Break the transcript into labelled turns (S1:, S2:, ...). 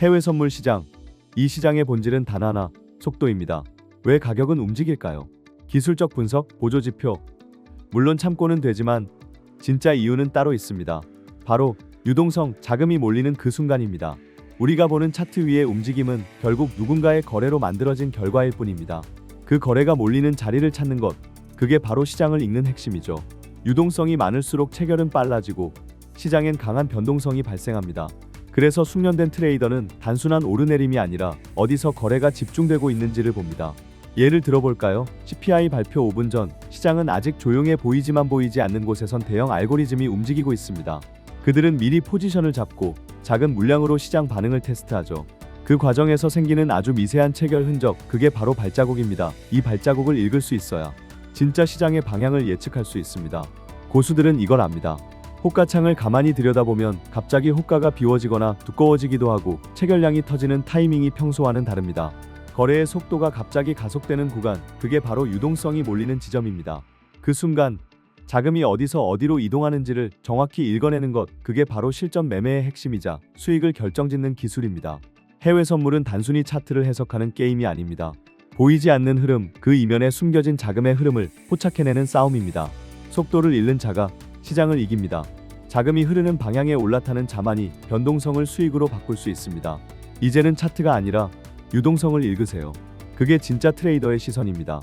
S1: 해외 선물 시장. 이 시장의 본질은 단 하나, 속도입니다. 왜 가격은 움직일까요? 기술적 분석, 보조 지표. 물론 참고는 되지만 진짜 이유는 따로 있습니다. 바로 유동성, 자금이 몰리는 그 순간입니다. 우리가 보는 차트 위의 움직임은 결국 누군가의 거래로 만들어진 결과일 뿐입니다. 그 거래가 몰리는 자리를 찾는 것, 그게 바로 시장을 읽는 핵심이죠. 유동성이 많을수록 체결은 빨라지고 시장엔 강한 변동성이 발생합니다. 그래서 숙련된 트레이더는 단순한 오르내림이 아니라 어디서 거래가 집중되고 있는지를 봅니다. 예를 들어볼까요? CPI 발표 5분 전 시장은 아직 조용해 보이지만 보이지 않는 곳에선 대형 알고리즘이 움직이고 있습니다. 그들은 미리 포지션을 잡고 작은 물량으로 시장 반응을 테스트하죠. 그 과정에서 생기는 아주 미세한 체결 흔적, 그게 바로 발자국입니다. 이 발자국을 읽을 수 있어야 진짜 시장의 방향을 예측할 수 있습니다. 고수들은 이걸 압니다. 호가창을 가만히 들여다보면 갑자기 호가가 비워지거나 두꺼워지기도 하고 체결량이 터지는 타이밍이 평소와는 다릅니다. 거래의 속도가 갑자기 가속되는 구간, 그게 바로 유동성이 몰리는 지점입니다. 그 순간 자금이 어디서 어디로 이동하는지를 정확히 읽어내는 것, 그게 바로 실전 매매의 핵심이자 수익을 결정짓는 기술입니다. 해외 선물은 단순히 차트를 해석하는 게임이 아닙니다. 보이지 않는 흐름, 그 이면에 숨겨진 자금의 흐름을 포착해내는 싸움입니다. 속도를 잃는 자가 시장을 이깁니다. 자금이 흐르는 방향에 올라타는 자만이 변동성을 수익으로 바꿀 수 있습니다. 이제는 차트가 아니라 유동성을 읽으세요. 그게 진짜 트레이더의 시선입니다.